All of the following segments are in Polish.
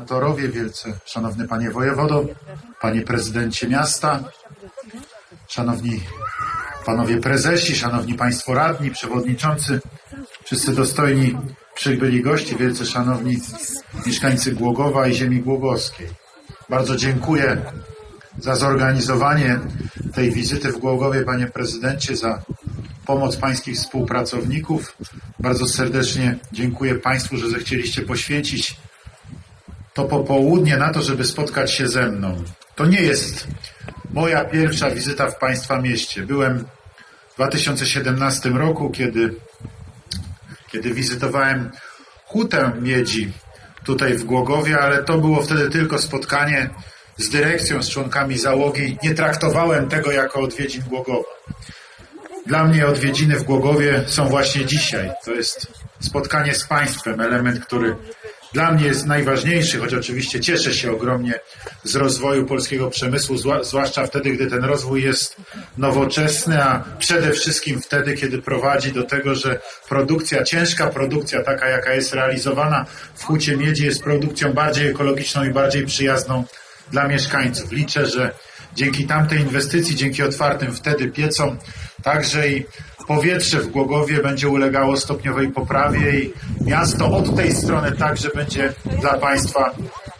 Senatorowie wielce, szanowny panie wojewodo, panie prezydencie miasta, szanowni panowie prezesi, szanowni państwo radni, przewodniczący, wszyscy dostojni przybyli gości, wielce szanowni mieszkańcy Głogowa i ziemi głogowskiej. Bardzo dziękuję za zorganizowanie tej wizyty w Głogowie, panie prezydencie, za pomoc pańskich współpracowników. Bardzo serdecznie dziękuję państwu, że zechcieliście poświęcić to popołudnie na to, żeby spotkać się ze mną. To nie jest moja pierwsza wizyta w Państwa mieście. Byłem w 2017 roku, kiedy, kiedy wizytowałem hutę miedzi tutaj w Głogowie, ale to było wtedy tylko spotkanie z dyrekcją, z członkami załogi. Nie traktowałem tego jako odwiedzin Głogowa. Dla mnie odwiedziny w Głogowie są właśnie dzisiaj. To jest spotkanie z Państwem, element, który dla mnie jest najważniejszy, choć oczywiście cieszę się ogromnie z rozwoju polskiego przemysłu, zwłaszcza wtedy, gdy ten rozwój jest nowoczesny, a przede wszystkim wtedy, kiedy prowadzi do tego, że produkcja, ciężka produkcja, taka jaka jest realizowana w Hucie Miedzi, jest produkcją bardziej ekologiczną i bardziej przyjazną dla mieszkańców. Liczę, że dzięki tamtej inwestycji, dzięki otwartym wtedy piecom, także i powietrze w Głogowie będzie ulegało stopniowej poprawie i miasto od tej strony także będzie dla Państwa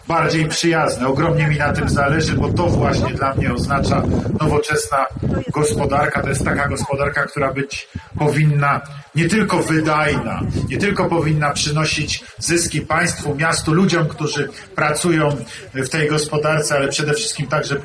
bardziej przyjazne. Ogromnie mi na tym zależy, bo to właśnie dla mnie oznacza nowoczesna gospodarka. To jest taka gospodarka, która być powinna nie tylko wydajna, nie tylko powinna przynosić zyski państwu, miastu, ludziom, którzy pracują w tej gospodarce, ale przede wszystkim także